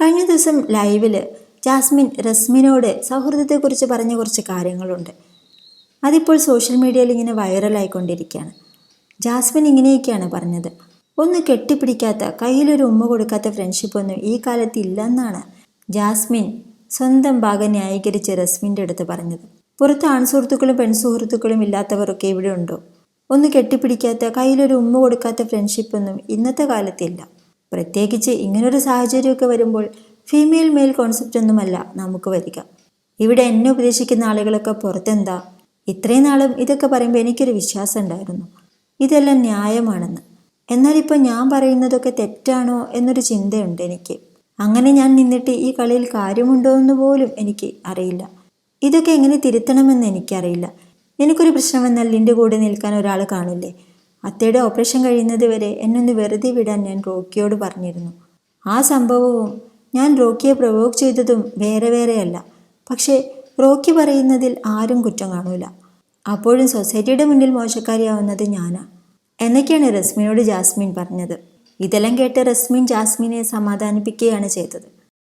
കഴിഞ്ഞ ദിവസം ലൈവിൽ ജാസ്മിൻ റസ്മിനോട് സൗഹൃദത്തെക്കുറിച്ച് പറഞ്ഞ കുറച്ച് കാര്യങ്ങളുണ്ട്. അതിപ്പോൾ സോഷ്യൽ മീഡിയയിൽ ഇങ്ങനെ വൈറലായിക്കൊണ്ടിരിക്കുകയാണ്. ജാസ്മിൻ ഇങ്ങനെയൊക്കെയാണ് പറഞ്ഞത്. ഒന്ന് കെട്ടിപ്പിടിക്കാത്ത കയ്യിലൊരു ഉമ്മ കൊടുക്കാത്ത ഫ്രണ്ട്ഷിപ്പൊന്നും ഈ കാലത്ത് ഇല്ലെന്നാണ് ജാസ്മിൻ സ്വന്തം ഭാഗം ന്യായീകരിച്ച് റസ്മിന്റെ അടുത്ത് പറഞ്ഞത്. പുറത്ത് ആൺസുഹൃത്തുക്കളും പെൺസുഹൃത്തുക്കളും ഇല്ലാത്തവരൊക്കെ ഇവിടെ ഉണ്ടോ? ഒന്ന് കെട്ടിപ്പിടിക്കാത്ത കയ്യിലൊരു ഉമ്മ കൊടുക്കാത്ത ഫ്രണ്ട്ഷിപ്പൊന്നും ഇന്നത്തെ കാലത്തില്ല പ്രത്യേകിച്ച് ഇങ്ങനൊരു സാഹചര്യമൊക്കെ വരുമ്പോൾ ഫീമെയിൽ മെയിൽ കോൺസെപ്റ്റ് ഒന്നുമല്ല നമുക്ക് വരിക. ഇവിടെ എന്നെ ഉപദേശിക്കുന്ന ആളുകളൊക്കെ പുറത്തെന്താ? ഇത്രയും നാളും ഇതൊക്കെ പറയുമ്പോൾ എനിക്കൊരു വിശ്വാസം ഉണ്ടായിരുന്നു. ഇതെല്ലാം ന്യായമാണെന്ന്. എന്നാൽ ഇപ്പോൾ ഞാൻ പറയുന്നതൊക്കെ തെറ്റാണോ എന്നൊരു ചിന്തയുണ്ട് എനിക്ക്. അങ്ങനെ ഞാൻ നിന്നിട്ട് ഈ കളിയിൽ കാര്യമുണ്ടോ എന്ന് പോലും എനിക്ക് അറിയില്ല. ഇതൊക്കെ എങ്ങനെ തിരുത്തണമെന്ന് എനിക്കറിയില്ല. എനിക്കൊരു പ്രശ്നം വന്നാൽ നിന്റെ കൂടെ നിൽക്കാൻ ഒരാൾ കാണില്ലേ? അത്തയുടെ ഓപ്പറേഷൻ കഴിയുന്നത് വരെ എന്നൊന്ന് വെറുതെ വിടാൻ ഞാൻ റോക്കിയോട് പറഞ്ഞിരുന്നു. ആ സംഭവവും ഞാൻ റോക്കിയെ പ്രൊവോക്ക് ചെയ്തതും വേറെ വേറെയല്ല. പക്ഷേ റോക്കി പറയുന്നതിൽ ആരും കുറ്റം കാണൂല. അപ്പോഴും സൊസൈറ്റിയുടെ മുന്നിൽ മോശക്കാരിയാവുന്നത് ഞാനാ. എന്നൊക്കെയാണ് റസ്മിനോട് ജാസ്മിൻ പറഞ്ഞത്. ഇതെല്ലാം കേട്ട് റസ്മിൻ ജാസ്മിനെ സമാധാനിപ്പിക്കുകയാണ് ചെയ്തത്.